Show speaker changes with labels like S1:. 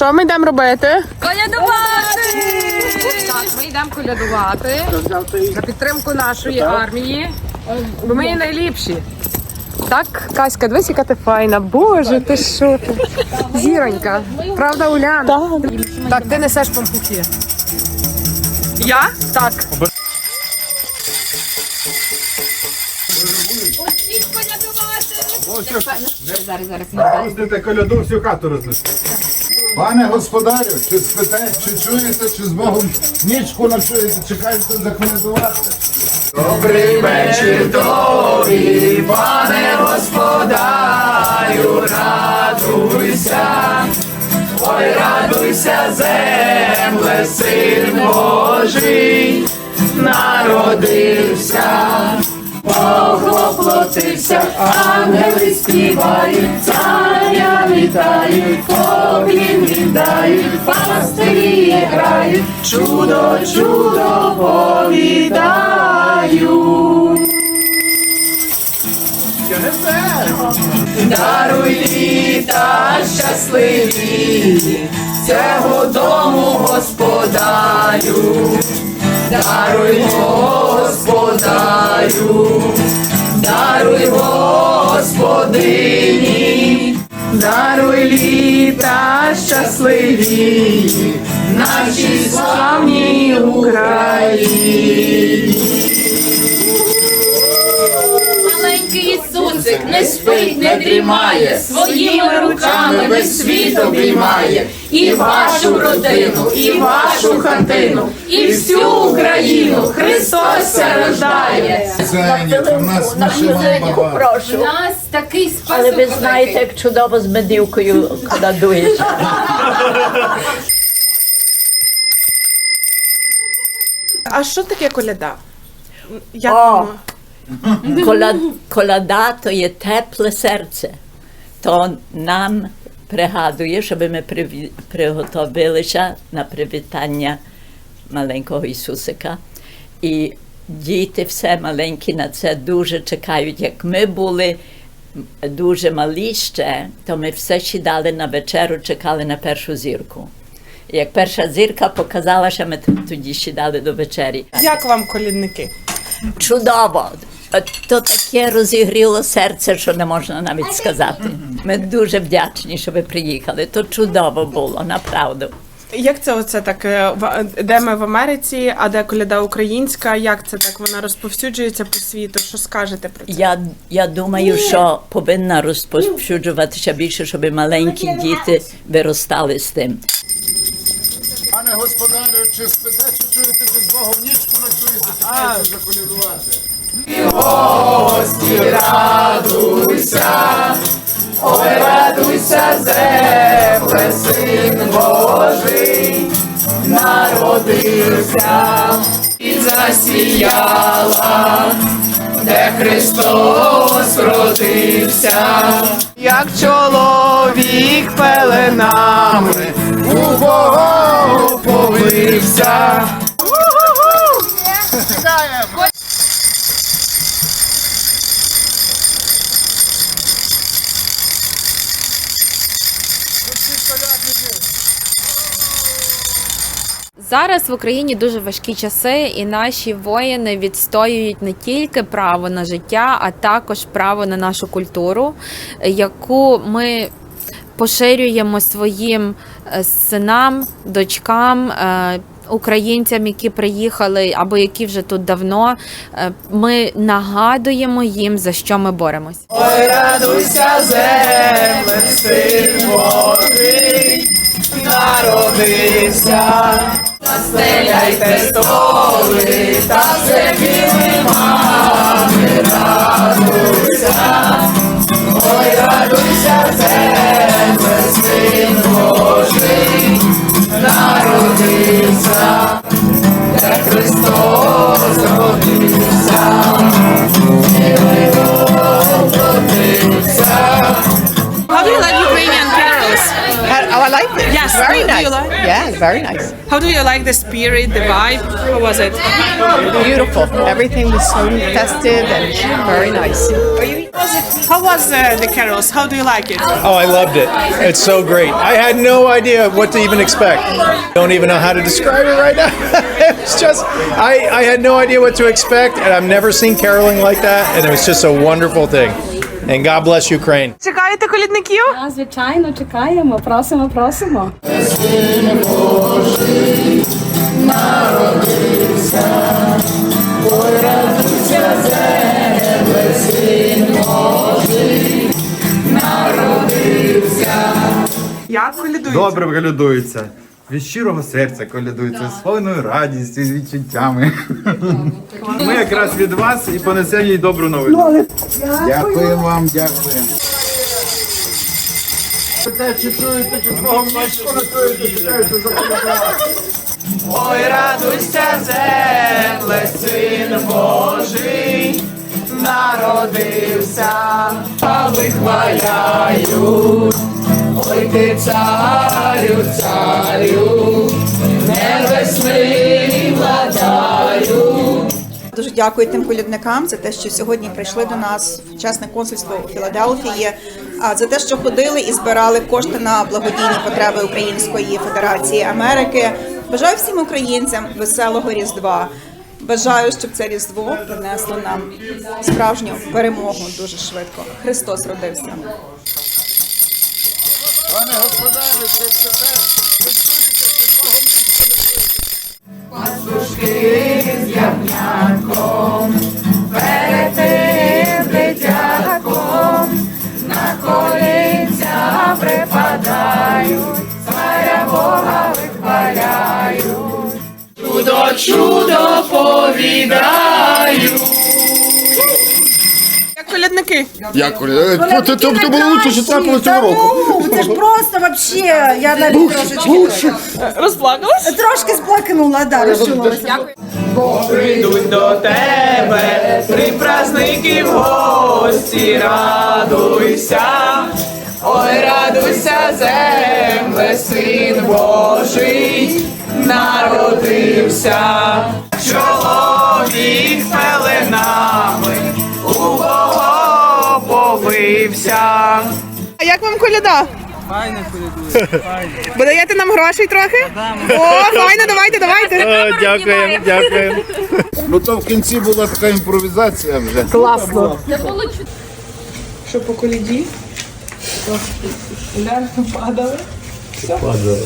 S1: Що ми йдемо робити?
S2: Колядувати! Так, ми йдемо колядувати на підтримку нашої армії, бо ми є найліпші. Так, Каська, дивись, яка ти файна. Боже, ти що ти? Зіронька. Правда, Уляна? Так. Так, ти несеш пампухи. Я? Так.
S3: Пустите коляду всю хату рознести. Пане господарю, чи спите, чи чуєте, чи з Богом нічку ночуєте, чекаєте заколядувати?
S4: Добрий вечір тобі, пане господарю, радуйся, ой, радуйся, земле, син Божий, народився, Бог воплотився, ангели співають, царя вітають, поклін віддають, пастирі грають, чудо, чудо повідають. Даруй літа щасливі, цього дому господарю, щасливі, нашій славній Україні.
S5: Маленький Ісусик не спить, не дрімає, своїми руками весь світ обіймає. І вашу родину, і вашу хатину, і всю Україну Христос ся рождає.
S3: Зайнято, в нас машина багато.
S5: У нас такий
S6: Але ви знаєте, як чудово з медівкою колядуєш.
S1: А що таке коляда? Як
S6: О!
S1: воно?
S6: Коля, коляда то є тепле серце. То нам пригадує, щоб ми приготовилися на привітання маленького Ісусика. І діти все маленькі на це дуже чекають. Як ми були дуже малі ще, то ми все сідали на вечеру, чекали на першу зірку. І Як перша зірка показала, що ми тоді сідали до вечері.
S1: Як вам колідники?
S6: Чудово! То таке розігріло серце, що не можна навіть сказати. Ми дуже вдячні, що ви приїхали. То чудово було, направду.
S1: Як це оце так? е, Де ми в Америці, а де коляда українська? Як це так? Вона розповсюджується по світу? Що скажете про це?
S6: Я, я думаю, що повинна розповсюджуватися більше, щоб маленькі діти виростали з тим.
S3: Пане господарю, чи спите, чи чуєте, чи з Богом нічку ночуєте, чекаєте заколядувати?
S4: Гості, радуйся, ой, радуйся, земле, син Божий, народився і засіяла, де Христос родився, як чоловік пеленами у Богу повився.
S7: Зараз в Україні дуже важкі часи, і наші воїни відстоюють не тільки право на життя, а також право на нашу культуру, яку ми поширюємо своїм е, синам, дочкам. е, Українцям, які приїхали або які вже тут давно, Е, ми нагадуємо їм за що ми боремось.
S4: Ой, радуйся, земле, син народився, настеляйте столи, та все мами, радуйся,
S8: Very
S1: do, do
S8: nice.
S1: like?
S8: Yeah, very nice.
S1: How do you like the spirit, the vibe? How was it?
S8: Beautiful. Everything was so festive and very nice.
S1: How was uh, the carols? How do you like it?
S9: Oh, I loved it. It's so great. I had no idea what to even expect. Don't even know how to describe it right now. it was just, I, I had no idea what to expect, and I've never seen caroling like that, and it was just a wonderful thing. And God bless Ukraine.
S1: Чекаєте колідників?
S10: Звичайно, чекаємо, просимо, просимо.
S1: Як колядують?
S11: Добре колядується. Від щирого серця колядується, з повною радістю, з відчуттями. Ми якраз від вас і понесемо їй добру новину.
S3: Дякую вам, дякую.
S4: Ой, радуйся, земле, син Божий, народився, а вихваляють. Ти царю, царю, небесний владаю.
S12: Дуже дякую тим колядникам за те, що сьогодні прийшли до нас в чесне консульство у Філадельфії, за те, що ходили і збирали кошти на благодійні потреби Української Федерації Америки. Бажаю всім українцям веселого різдва. Бажаю, щоб це різдво принесло нам справжню перемогу дуже швидко. Христос родився.
S3: Пане господарю, що це
S4: Пастушки з ягнятком, перед тим дитятком, на колінця припадають, царя Бога вихваляють. Чудо, чудо повідають.
S1: Як?
S3: Дякую. Це, це, це було лучше, що трапило цього року.
S10: Це ж просто вообще, я навіть трошечки
S1: Розплакалась?
S10: трошки сплакнула, да, розчулилася.
S4: Прийдуть до тебе, три праздники в гості, радуйся, ой, радуйся, земле, син Божий, народився, чоловік пеленами,
S1: вам коляда? Файно колядує. Бо даєте нам грошей трохи? О, файно, давайте, давайте.
S9: Дякуємо, дякуємо.
S3: Ну то в кінці була така імпровізація вже.
S2: Класно.
S1: Що по коляді? Глянь, падали.
S9: Падало.